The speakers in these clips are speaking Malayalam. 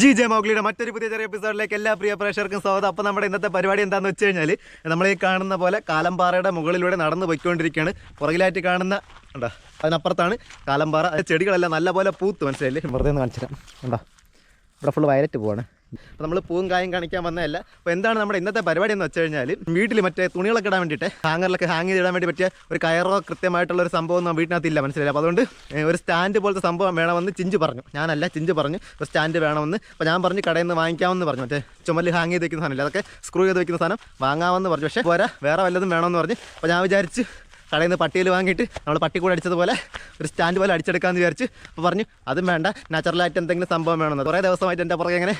ജി ജെ മോഗ്ലിയുടെ മറ്റൊരു പുതിയ ചെറിയ എപ്പിസോഡിലേക്ക് എല്ലാ പ്രിയ പ്രേക്ഷകർക്കും സ്വാഗതം. അപ്പോൾ നമ്മുടെ ഇന്നത്തെ പരിപാടി എന്താണെന്ന് വെച്ച് കഴിഞ്ഞാൽ നമ്മൾ ഈ കാണുന്ന പോലെ കാലമ്പാറയുടെ മുകളിലൂടെ നടന്ന് പോയിക്കൊണ്ടിരിക്കുകയാണ്. പുറകിലായിട്ട് കാണുന്ന ഉണ്ടോ അതിനപ്പുറത്താണ് കാലമ്പാറ ചെടികളെല്ലാം നല്ലപോലെ പൂത്ത് മനസ്സിലായില്ലേ? വെറുതെ ഒന്ന് കാണിച്ചു ഉണ്ടോ ഇവിടെ ഫുള്ള് വയലറ്റ് പോവാണ്. അപ്പോൾ നമ്മൾ പൂവും കായും കാണിക്കാൻ വന്നതല്ല. അപ്പോൾ എന്താണ് നമ്മുടെ ഇന്നത്തെ പരിപാടി എന്ന് വെച്ച് കഴിഞ്ഞാൽ വീട്ടിൽ മറ്റേ തുണികളൊക്കെ ഇടാൻ വേണ്ടിയിട്ട് ഹാങ്ങറിലൊക്കെ ഹാങ് ചെയ്തിടാൻ വേണ്ടി പറ്റിയ ഒരു കയറോ കൃത്യമായിട്ടുള്ള ഒരു സംഭവം ഒന്നും വീട്ടിനകത്ത് ഇല്ല മനസ്സിലായില്ല? അപ്പോൾ അതുകൊണ്ട് ഒരു സ്റ്റാൻഡ് പോലത്തെ സംഭവം വേണമെന്ന് ചിഞ്ച് പറഞ്ഞു. ഞാനല്ല ചിഞ്ച് പറഞ്ഞു ഒരു സ്റ്റാൻഡ് വേണമെന്ന്. അപ്പോൾ ഞാൻ പറഞ്ഞു കടയിൽ നിന്ന് വാങ്ങിക്കാമെന്ന് പറഞ്ഞു. മറ്റേ ചുമൽ ഹാങ് ചെയ്ത് വെക്കുന്ന സാധനമില്ല? അതൊക്കെ സ്ക്രൂ ചെയ്ത് വെക്കുന്ന സാധനം. വാങ്ങാമെന്ന് പറഞ്ഞു. പക്ഷേ പോരാ വേറെ വല്ലതും വേണമെന്ന് പറഞ്ഞു. അപ്പോൾ ഞാൻ വിചാരിച്ച് കടയിൽ നിന്ന് പട്ടിയിൽ വാങ്ങിയിട്ട് നമ്മൾ പട്ടി കൂടെ അടിച്ചതുപോലെ ഒരു സ്റ്റാൻഡ് പോലെ അടിച്ചെടുക്കാമെന്ന് വിചാരിച്ച് അപ്പോൾ പറഞ്ഞു അതും വേണ്ട. നാച്ചുറലായിട്ട് എന്തെങ്കിലും സംഭവം വേണമെന്ന്. കുറേ ദിവസമായിട്ട് എന്റെ പുറകെ ഇങ്ങനെ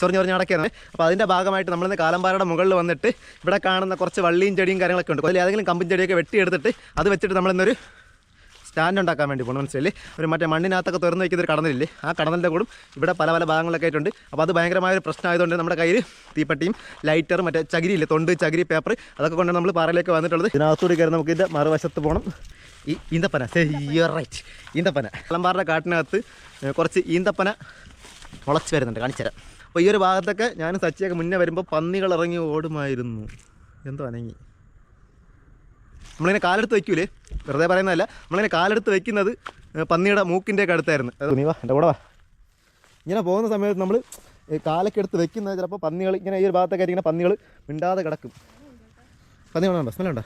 ചൊറിഞ്ഞ് ചൊറിഞ്ഞ് നടക്കുകയാണ്. അപ്പോൾ അതിന്റെ ഭാഗമായിട്ട് നമ്മളിന്ന് കാലമ്പാറയുടെ മുകളിൽ വന്നിട്ട് ഇവിടെ കാണുന്ന കുറച്ച് വള്ളിയും ചെടിയും കാര്യങ്ങളൊക്കെ ഉണ്ട്. അതിൽ ഏതെങ്കിലും കമ്പും ചെടിയൊക്കെ വെട്ടിയെടുത്തിട്ട് അത് വെച്ചിട്ട് നമ്മളിന്നൊരു സ്റ്റാൻഡ് ഉണ്ടാക്കാൻ വേണ്ടി പോകണം മനസ്സിലെ ഒരു മറ്റേ മണ്ണിനകത്തൊക്കെ തുറന്ന് വയ്ക്കുന്ന ഒരു കടന്നില്ലേ? ആ കടന്നലിന്റെ കൂടും ഇവിടെ പല പല ഭാഗങ്ങളൊക്കെ ആയിട്ടുണ്ട്. അപ്പോൾ അത് ഭയങ്കരമായ ഒരു പ്രശ്നമായതുകൊണ്ട് നമ്മുടെ കയ്യിൽ തീപ്പട്ടിയും ലൈറ്ററും മറ്റേ ചകിരിയില്ലേ? തൊണ്ട് ചകിരി പേപ്പർ അതൊക്കെ കൊണ്ട് നമ്മൾ പാറയിലേക്ക് വന്നിട്ടുള്ളത്. ഇതിനകത്തൂടി കയറി നമുക്ക് ഇതിന്റെ മറുവശത്ത് പോകണം ഈ ഈന്തപ്പന. റൈറ്റ് ഈന്തപ്പന. കലമ്പാറിന്റെ കാട്ടിനകത്ത് കുറച്ച് ഈന്തപ്പന മുളച്ച് വരുന്നുണ്ട്. കാണിച്ചു തരാം അപ്പോൾ ഈ ഒരു ഭാഗത്തൊക്കെ ഞാൻ സച്ചിയൊക്കെ മുന്നേ വരുമ്പോൾ പന്നികൾ ഇറങ്ങി ഓടുമായിരുന്നു. എന്തോ അനങ്ങി. നമ്മളിങ്ങനെ കാലെടുത്ത് വയ്ക്കൂലേ വെറുതെ പറയുന്നതല്ല. നമ്മളിങ്ങനെ കാലെടുത്ത് വയ്ക്കുന്നത് പന്നിയുടെ മൂക്കിന്റെ ഒക്കെ അടുത്തായിരുന്നു. നീ വാ എന്റെ കൂടെ വാ. ഇങ്ങനെ പോകുന്ന സമയത്ത് നമ്മൾ കാലൊക്കെ എടുത്ത് വെക്കുന്നത് ചിലപ്പോൾ പന്നികൾ ഇങ്ങനെ ഈ ഒരു ഭാഗത്തൊക്കെ ഇങ്ങനെ പന്നികൾ മിണ്ടാതെ കിടക്കും. പന്നി കാണാണ്ടോ സ്മെല്ലുണ്ടോ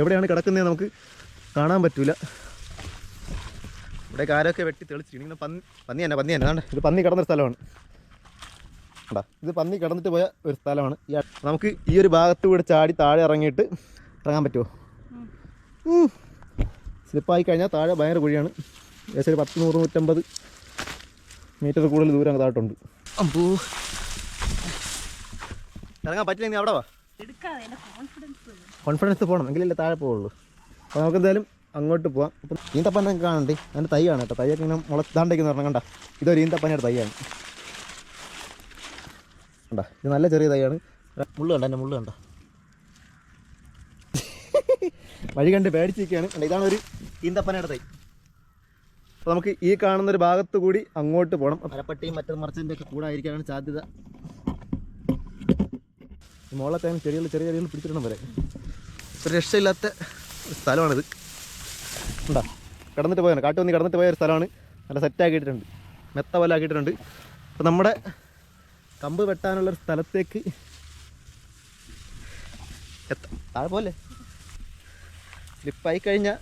എവിടെയാണ് കിടക്കുന്നത് നമുക്ക് കാണാൻ പറ്റൂല. ഇവിടെ കാലൊക്കെ വെട്ടി തെളിച്ചിട്ടുണ്ട് ഇങ്ങനെ പന്നി പന്നി തന്നെ പന്നി തന്നെ. ഇത് പന്നി കിടന്നൊരു സ്ഥലമാണ്. കണ്ടാ? ഇത് പന്നി കിടന്നിട്ട് പോയ ഒരു സ്ഥലമാണ്. നമുക്ക് ഈ ഒരു ഭാഗത്ത് കൂടെ ചാടി താഴെ ഇറങ്ങിയിട്ട് ഇറങ്ങാൻ പറ്റുമോ? സ്ലിപ്പായി കഴിഞ്ഞാൽ താഴെ ഭയങ്കര കുഴിയാണ്. ഏകദേശം ഒരു പത്ത് നൂറ് നൂറ്റമ്പത് മീറ്റർ കൂടുതൽ ദൂരം അങ്ങ് താഴോട്ടുണ്ട്. അമ്പൂ. ഇറങ്ങാൻ പറ്റില്ല നീ അവിടെ വാ. കോൺഫിഡൻസ് കോൺഫിഡൻസ് പോകണം എങ്കിലല്ലേ താഴെ പോവുള്ളൂ. അപ്പോൾ നമുക്ക് എന്തായാലും അങ്ങോട്ട് പോവാം. അപ്പം ഈന്തപ്പനൊക്കെ കാണണ്ടേ? അതിന്റെ തൈയാണ് കേട്ടോ. തൈയൊക്കെ ഇങ്ങനെ മുളത്താണ്ടേക്കെന്ന് പറഞ്ഞാൽ കണ്ട? ഇതൊരു ഈന്തപ്പനയുടെ തൈയാണ്. കണ്ട? ഇത് നല്ല ചെറിയ തൈയാണ്. മുള്ളു കണ്ട? എന്റെ മുള്ളു കണ്ട? വഴി കണ്ട് പേടിച്ചിരിക്കുകയാണ്. കണ്ട? ഇതാണ് ഒരു ഈന്തപ്പനയുടെ തൈ. അപ്പോൾ നമുക്ക് ഈ കാണുന്ന ഒരു ഭാഗത്ത് കൂടി അങ്ങോട്ട് പോകണം മരപ്പട്ടിയും മറ്റു മറച്ചതിന്റെ ഒക്കെ കൂടെ ആയിരിക്കാനാണ് സാധ്യത. ഈ തേങ്ങ ചെടികൾ ചെറിയ ചെടികൾ പിടിച്ചിടണം വരെ. രക്ഷയില്ലാത്ത സ്ഥലമാണിത്. ഉണ്ടാ കിടന്നിട്ട് പോയാണ് കാട്ടുവന്നി കിടന്നിട്ട് പോയ ഒരു സ്ഥലമാണ്. നല്ല സെറ്റാക്കിയിട്ടുണ്ട് മെത്ത പോലെ ആക്കിയിട്ടുണ്ട് അപ്പോൾ നമ്മുടെ കമ്പ് വെട്ടാനുള്ള ഒരു സ്ഥലത്തേക്ക് എത്താം. താഴെ പോലെ. സ്ലിപ്പായി കഴിഞ്ഞാൽ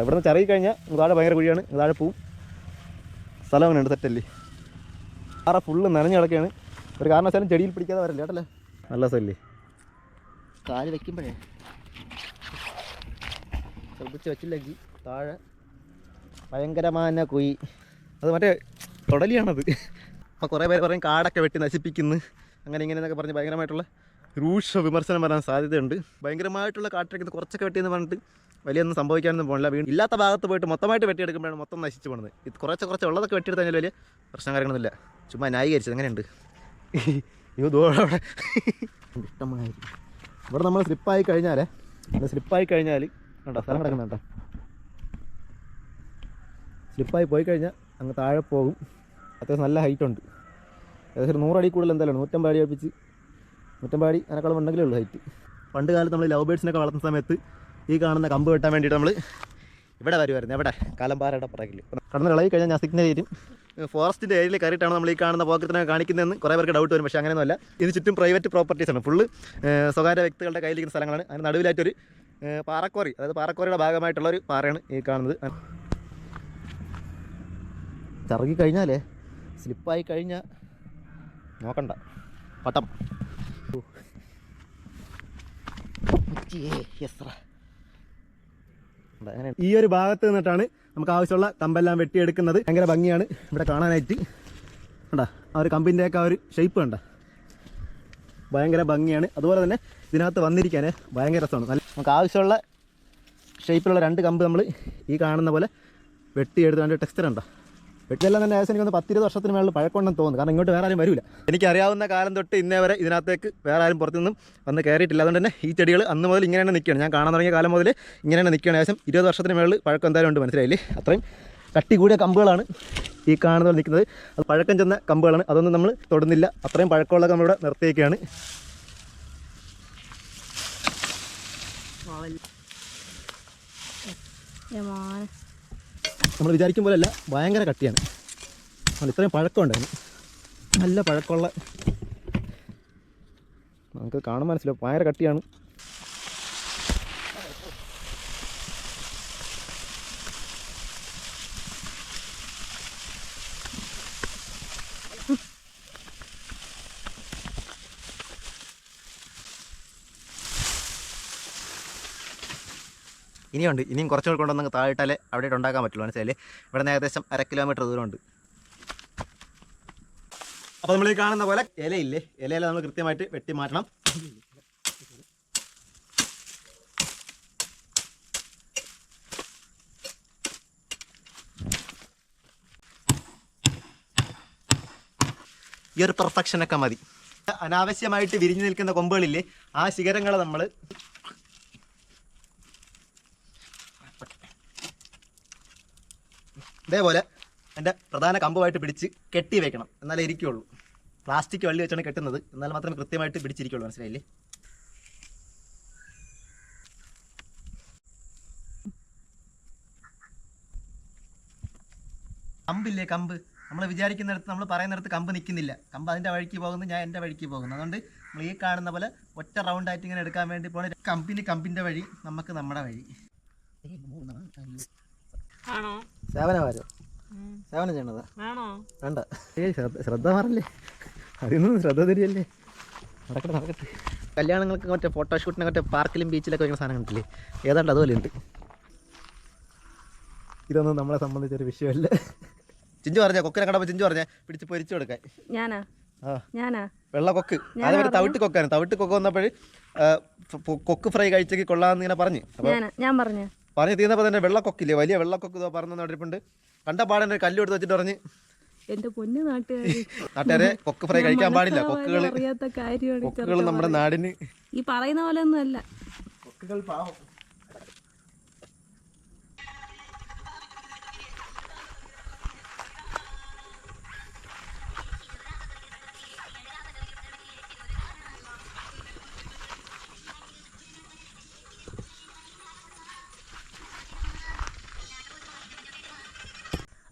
ഇവിടെ നിന്ന് ചെറിയ കഴിഞ്ഞാൽ താഴെ ഭയങ്കര കുഴിയാണ്. താഴെ പോവും. സ്ഥലം അങ്ങനെയുണ്ട് തെറ്റല്ലേ ആറ ഫുള്ള് നനഞ്ഞ കിടക്കുകയാണ് ഒരു കാരണവശാലും ചെടിയിൽ പിടിക്കാതെ വരല്ലേ കേട്ടല്ലേ? നല്ല സ്ഥലല്ലേ. കാൽ വെക്കുമ്പോഴേ. ശ്രദ്ധിച്ച് വെച്ചില്ലെങ്കിൽ താഴെ ഭയങ്കരമായ കുയി അത് മറ്റേ തൊടലിയാണത്. അപ്പോൾ കുറേ പേര് പറയും കാടൊക്കെ വെട്ടി നശിപ്പിക്കുന്നു. അങ്ങനെ ഇങ്ങനെ എന്നൊക്കെ പറഞ്ഞ് ഭയങ്കരമായിട്ടുള്ള രൂക്ഷ വിമർശനം വരാൻ സാധ്യതയുണ്ട്. ഭയങ്കരമായിട്ടുള്ള കാട്ടിലേക്ക് കുറച്ചൊക്കെ വെട്ടിയെന്ന് പറഞ്ഞിട്ട് വലിയൊന്നും സംഭവിക്കാനൊന്നും പോകണില്ല വീണ്ടും ഇല്ലാത്ത ഭാഗത്ത് പോയിട്ട് മൊത്തമായിട്ട് വെട്ടിയെടുക്കുമ്പോഴാണ് മൊത്തം നശിച്ചു പോകുന്നത് ഇത് കുറച്ച് കുറച്ച് ഉള്ളതൊക്കെ വെട്ടിയെടുത്ത് കഴിഞ്ഞാൽ വലിയ പ്രശ്നം കാര്യങ്ങളൊന്നുമില്ല. ചുമ്മാ ന്യായീകരിച്ചത് എങ്ങനെയുണ്ട് ഇത് അവിടെ. ഇഷ്ടമായി ഇവിടെ നമ്മൾ സ്ലിപ്പായി കഴിഞ്ഞാലേ സ്ലിപ്പായി കഴിഞ്ഞാൽ കണ്ടോ സ്ഥലം കിടക്കുന്നുണ്ടോ സ്ലിപ്പായി പോയി കഴിഞ്ഞാൽ അങ്ങ് താഴെ പോകും. അത്യാവശ്യം നല്ല ഹൈറ്റ് ഉണ്ട്. ഏകദേശം ഒരു നൂറടി കൂടുതൽ എന്തായാലും നൂറ്റമ്പത് അടി അടുപ്പിച്ച് നൂറ്റമ്പത് അതിനേക്കാളും ഉണ്ടെങ്കിലേ ഉള്ളൂ ഹൈറ്റ് പണ്ട് കാലത്ത് നമ്മൾ ലവ് ബേഡ്സിനൊക്കെ വളർത്തുന്ന സമയത്ത് ഈ കാണുന്ന കമ്പ് കെട്ടാൻ വേണ്ടിയിട്ട് നമ്മൾ ഇവിടെ വരുമായിരുന്നു എവിടെ? കാലമ്പാറയുടെ പുറകിൽ കടന്ന് ഇളകി കഴിഞ്ഞാൽ ഞാൻ സിഗ്നൽ ചെയ്യും. ഫോറസ്റ്റിന്റെ ഏരിയയിൽ കയറിയിട്ടാണ് നമ്മൾ ഈ കാണുന്ന പോക്കറ്റിനെ കാണിക്കുന്നതെന്ന് കുറേ പേർക്ക് ഡൗട്ട് വരും. പക്ഷേ അങ്ങനെയൊന്നുമല്ല. ഇത് ചുറ്റും പ്രൈവറ്റ് പ്രോപ്പർട്ടീസ് ആണ്. ഫുള്ള് സ്വകാര്യ വ്യക്തികളുടെ കയ്യിലിരിക്കുന്ന സ്ഥലങ്ങളാണ്. അതിന് നടുവിലായിട്ടൊരു പാറക്കോറി. അതായത് പാറക്കോറിയുടെ ഭാഗമായിട്ടുള്ള ഒരു പാറയാണ് ഈ കാണുന്നത്. ചറുകി കഴിഞ്ഞാലേ സ്ലിപ്പായി കഴിഞ്ഞാൽ നോക്കണ്ട. പട്ടം. ഈ ഒരു ഭാഗത്ത് നിന്നിട്ടാണ് നമുക്ക് ആവശ്യമുള്ള കമ്പെല്ലാം വെട്ടിയെടുക്കുന്നത്. ഭയങ്കര ഭംഗിയാണ് ഇവിടെ കാണാനായിട്ട്. കണ്ടാ ആ ഒരു കമ്പിന്റെയൊക്കെ ആ ഒരു ഷേപ്പ് കണ്ട? ഭയങ്കര ഭംഗിയാണ്. അതുപോലെ തന്നെ ഇതിനകത്ത് വന്നിരിക്കാൻ ഭയങ്കര രസമാണ്. നല്ല നമുക്ക് ആവശ്യമുള്ള ഷേപ്പിലുള്ള രണ്ട് കമ്പ് നമ്മൾ ഈ കാണുന്ന പോലെ വെട്ടിയെടുത്ത് അതിന്റെ ടെക്സ്റ്റർ ഉണ്ടോ? വെട്ടിയെല്ലാം തന്നെ ഏകദേശം എനിക്കൊന്ന് പത്തിരുപത് വർഷത്തിന് മേളിൽ പഴക്കമുണ്ടെന്ന് തോന്നുന്നു. കാരണം ഇങ്ങോട്ട് വേറെ ആരും വരില്ല എനിക്കറിയാവുന്ന കാലം തൊട്ട് ഇന്നേ വരെ ഇതിനകത്തേക്ക് വേറെ ആരും പുറത്തുനിന്നും വന്ന് കയറിയിട്ടില്ല. അതുകൊണ്ട് തന്നെ ഈ ചെടികൾ അന്ന് മുതൽ ഇങ്ങനെ തന്നെ നിൽക്കുകയാണ്. ഞാൻ കാണാൻ തുടങ്ങിയ കാലം മുതൽ ഇങ്ങനെ തന്നെ നിൽക്കുകയാണ്. ഏകദേശം ഇരുപത് വർഷത്തിന് മേളിൽ പഴക്കം എന്തായാലും ഉണ്ട് മനസ്സിലായില്ലേ? അത്രയും കട്ടി കൂടിയ കമ്പുകളാണ് ഈ കാണുന്നത് നിൽക്കുന്നത്. അത് പഴക്കം ചെന്ന കമ്പുകളാണ്. അതൊന്നും നമ്മൾ തൊടുന്നില്ല. അത്രയും പഴക്കമുള്ള കമ്പിവിടെ നിർത്തിയേക്കാണ്. യമാൻ നമ്മൾ വിചാരിക്കും പോലെയല്ല ഭയങ്കര കട്ടിയാണ്. അത് ഇത്രയും പഴക്കമുണ്ടായിരുന്നു നല്ല പഴക്കമുള്ള നമുക്ക് കാണാൻ മനസ്സിലാവും. ഭയങ്കര കട്ടിയാണ്. ഇനിയുണ്ട്. ഇനിയും കുറച്ചുകൂടെ കൊണ്ടുവന്ന് താഴെയിട്ടാലേ അവിടെ ഉണ്ടാക്കാൻ പറ്റുള്ളൂ. മനസ്സിലായില്ലേ? ഇവിടെ നിന്ന് ഏകദേശം അര കിലോമീറ്റർ ദൂരമുണ്ട്. അപ്പോൾ നമ്മൾ ഈ കാണുന്ന പോലെ ഇലയില്ലേ? ഇലയില നമ്മൾ കൃത്യമായിട്ട് വെട്ടി മാറ്റണം. ഈ ഒരു പെർഫെക്ഷനൊക്കെ മതി. അനാവശ്യമായിട്ട് വിരിഞ്ഞു നിൽക്കുന്ന കൊമ്പുകളില്ലേ ആ ശിഖരങ്ങളെ നമ്മൾ ഇതേപോലെ എന്റെ പ്രധാന കമ്പുമായിട്ട് പിടിച്ച് കെട്ടി വെക്കണം. എന്നാലേ ഇരിക്കുകയുള്ളൂ പ്ലാസ്റ്റിക് വള്ളി വെച്ചാണ് കെട്ടുന്നത്. എന്നാൽ മാത്രമേ കൃത്യമായിട്ട് പിടിച്ചിരിക്കുകയുള്ളൂ മനസ്സിലായില്ലേ? കമ്പില്ലേ കമ്പ്? നമ്മൾ വിചാരിക്കുന്നിടത്ത് നമ്മൾ പറയുന്നിടത്ത് കമ്പ് നിൽക്കുന്നില്ല. കമ്പ് അതിന്റെ വഴിക്ക് പോകുന്നു ഞാൻ എന്റെ വഴിക്ക് പോകുന്നു. അതുകൊണ്ട് നമ്മൾ ഈ കാണുന്ന പോലെ ഒറ്റ റൗണ്ടായിട്ട് ഇങ്ങനെ എടുക്കാൻ വേണ്ടി പോണ കമ്പിന് കമ്പിന്റെ വഴി നമുക്ക് നമ്മുടെ വഴി. ആണോ? സേവനമാരോ സേവനം ചെയ്യണതാ? വേണ്ട. ശ്രദ്ധ മാറല്ലേ? അതിനൊന്നും ശ്രദ്ധ തരികയല്ലേ? നടക്കട്ടെ നടക്കട്ടെ. കല്യാണങ്ങൾക്ക് മറ്റേ ഫോട്ടോഷൂട്ടിന് മറ്റേ പാർക്കിലും ബീച്ചിലൊക്കെ വയ്ക്കുന്ന സാധനം കണ്ടില്ലേ ഏതാണ്ട് അതുപോലെ ഉണ്ട്. ഇതൊന്നും നമ്മളെ സംബന്ധിച്ചൊരു വിഷയമല്ല. ചിഞ്ചു പറഞ്ഞ? കൊക്കിനെ കണ്ടപ്പോൾ ചിഞ്ചു പറഞ്ഞ? പിടിച്ച് പൊരിച്ചു കൊടുക്കാൻ. ഞാനാ? ആ. ഞാനാ? വെള്ള കൊക്ക്. അതേപോലെ തവിട്ട് കൊക്കാണ്. തവിട്ട് കൊക്ക് വന്നപ്പോൾ കൊക്ക് ഫ്രൈ കഴിച്ചേക്ക് കൊള്ളാന്ന് ഇങ്ങനെ പറഞ്ഞു. ഞാൻ പറഞ്ഞ. പറഞ്ഞു തീർന്നപ്പോൾ തന്നെ വെള്ളക്കൊക്കില്ലേ? വലിയ വെള്ളക്കൊക്ക് ഇതോ പറഞ്ഞു നോട്ടിരിപ്പുണ്ട് കണ്ട പാടനെ ഒരു കല്ല് എടുത്ത് വെച്ചിട്ട് പറഞ്ഞ്. എന്റെ പൊന്നു നാട്ടുകാരി. നാട്ടുകാരെ കൊക്ക് ഫ്രൈ കഴിക്കാൻ പാടില്ല. കൊക്കുകൾ അറിയാത്ത കാര്യമാണ് കൊക്കുകൾ നമ്മുടെ നാടിന്. ഈ പറയുന്ന പോലെ ഒന്നും അല്ല. കൊക്കുകൾ പാവം.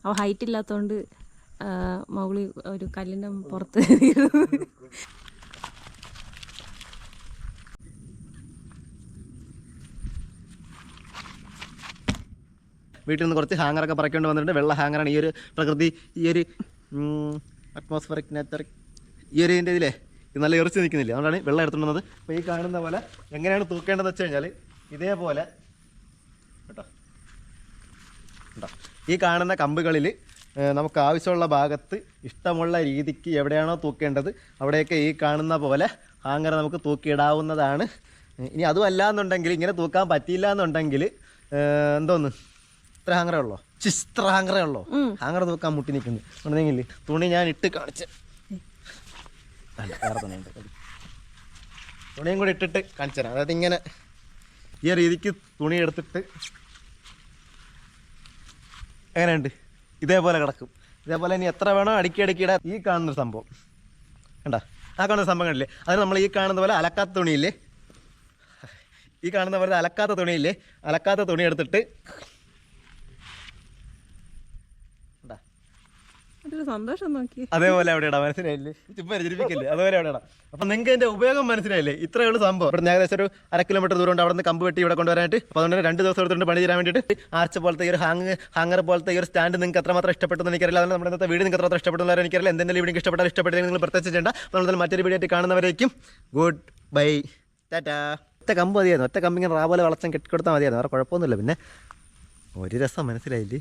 അവ ഹൈറ്റ് ഇല്ലാത്തതുകൊണ്ട് മൗളി ഒരു കല്ലിന്റെ പുറത്ത് വീട്ടിൽ നിന്ന് കുറച്ച് ഹാങ്ങറൊക്കെ പറക്കേണ്ടി വന്നിട്ടുണ്ട്. വെള്ള ഹാങ്ങറാണ് ഈ ഒരു പ്രകൃതി ഈ ഒരു അറ്റ്മോസ്ഫറിക് നേച്ചർ ഈ ഒരു ഇതിന്റെ ഇതിലേ ഇത് നല്ല ഇറച്ചി നിൽക്കുന്നില്ല? അതുകൊണ്ടാണ് വെള്ളം എടുത്തുകൊണ്ട് വന്നത്. അപ്പോൾ ഈ കാണുന്ന പോലെ എങ്ങനെയാണ് തൂക്കേണ്ടതെന്ന് വെച്ച് കഴിഞ്ഞാൽ ഇതേപോലെ കേട്ടോ. കേട്ടോ ഈ കാണുന്ന കമ്പുകളിൽ നമുക്ക് ആവശ്യമുള്ള ഭാഗത്ത് ഇഷ്ടമുള്ള രീതിക്ക് എവിടെയാണോ തൂക്കേണ്ടത് അവിടെയൊക്കെ ഈ കാണുന്ന പോലെ ഹാങ്ങർ നമുക്ക് തൂക്കിയിടാവുന്നതാണ്. ഇനി അതുമല്ല എന്നുണ്ടെങ്കിൽ ഇങ്ങനെ തൂക്കാൻ പറ്റിയില്ല എന്നുണ്ടെങ്കിൽ എന്തോന്ന്? ഇത്ര ഹാങ്ങറേ ഉള്ളോ? ചിസ്ത്ര ഹാങ്ങറേ ഉള്ളോ? ഹാങ്ങർ തൂക്കാൻ മുട്ടി നിൽക്കുന്നു. ഉണ്ടെങ്കിൽ തുണി ഞാൻ ഇട്ട് കാണിച്ച്. വേണ്ട, വേറെ തുണിയുണ്ട് തുണിയും കൂടി ഇട്ടിട്ട് കാണിച്ചു തരാം. അതായത് ഇങ്ങനെ ഈ രീതിക്ക് തുണി എടുത്തിട്ട് എങ്ങനെയുണ്ട്? ഇതേപോലെ കിടക്കും. ഇതേപോലെ ഇനി എത്ര വേണോ അടുക്കി അടുക്കി ഇടാൻ ഈ കാണുന്ന സംഭവം. കണ്ട? ആ കാണുന്ന സംഭവം കണ്ടില്ലേ? അത് നമ്മൾ ഈ കാണുന്ന പോലെ അലക്കാത്ത തുണിയില്ലേ? ഈ കാണുന്ന പോലെ അലക്കാത്ത തുണിയില്ലേ? അലക്കാത്ത തുണി എടുത്തിട്ട് കണ്ടാ അതേപോലെ അവിടെ ഇടാം മനസ്സിലായില്ലേ? ചുമ്മാ രചരിപ്പിക്കില്ലേ അതുപോലെ അവിടെ അപ്പം നിങ്ങൾക്ക് എന്റെ ഉപയോഗം മനസ്സിലായില്ലേ? ഇത്രയേ ഉള്ളൂ സംഭവം. ഇവിടെ ഏകദേശം ഒരു അര കിലോമീറ്റർ ദൂരം ഉണ്ട്. അവിടെ നിന്ന് കമ്പ് വെട്ടി ഇവിടെ കൊണ്ടുവരാനായിട്ട്. അപ്പൊ അതുകൊണ്ട് രണ്ട് ദിവസം എടുത്തിട്ട് പണി ചെയ്യാൻ വേണ്ടിയിട്ട്. ആർച്ച പോലത്തെ ഈ ഒരു ഹാങ് ഹാങ്ങർ പോലത്തെ ഈ ഒരു സ്റ്റാൻഡ് നിങ്ങൾക്ക് എത്രമാത്രം ഇഷ്ടപ്പെട്ടെന്ന് എനിക്കറിയില്ല. അതുകൊണ്ട് നമ്മുടെ ഇന്നത്തെ വീട് നിങ്ങൾക്ക് എത്രമാത്രം ഇഷ്ടപ്പെടുന്നവരെ എനിക്കറിയില്ല. എന്തെങ്കിലും വീഡിയോ ഇഷ്ടപ്പെട്ടാൽ ഇഷ്ടപ്പെട്ടെങ്കിൽ നിങ്ങൾ പ്രത്യേകിച്ച് ചെയ്യേണ്ട. നമ്മൾ മറ്റൊരു വീഡിയോ ആയിട്ട് കാണുന്നവരേക്കും ഗുഡ് ബൈ ടാറ്റാ ഒറ്റ കമ്പ് മതിയായിരുന്നു. ഒറ്റ കമ്പിങ്ങനെ റാപോലെ വളച്ചം കെട്ടിക്കൊടുത്താൽ മതിയായിരുന്നു. വേറെ കുഴപ്പമൊന്നുമില്ല. പിന്നെ ഒരു രസം മനസ്സിലായില്ലേ?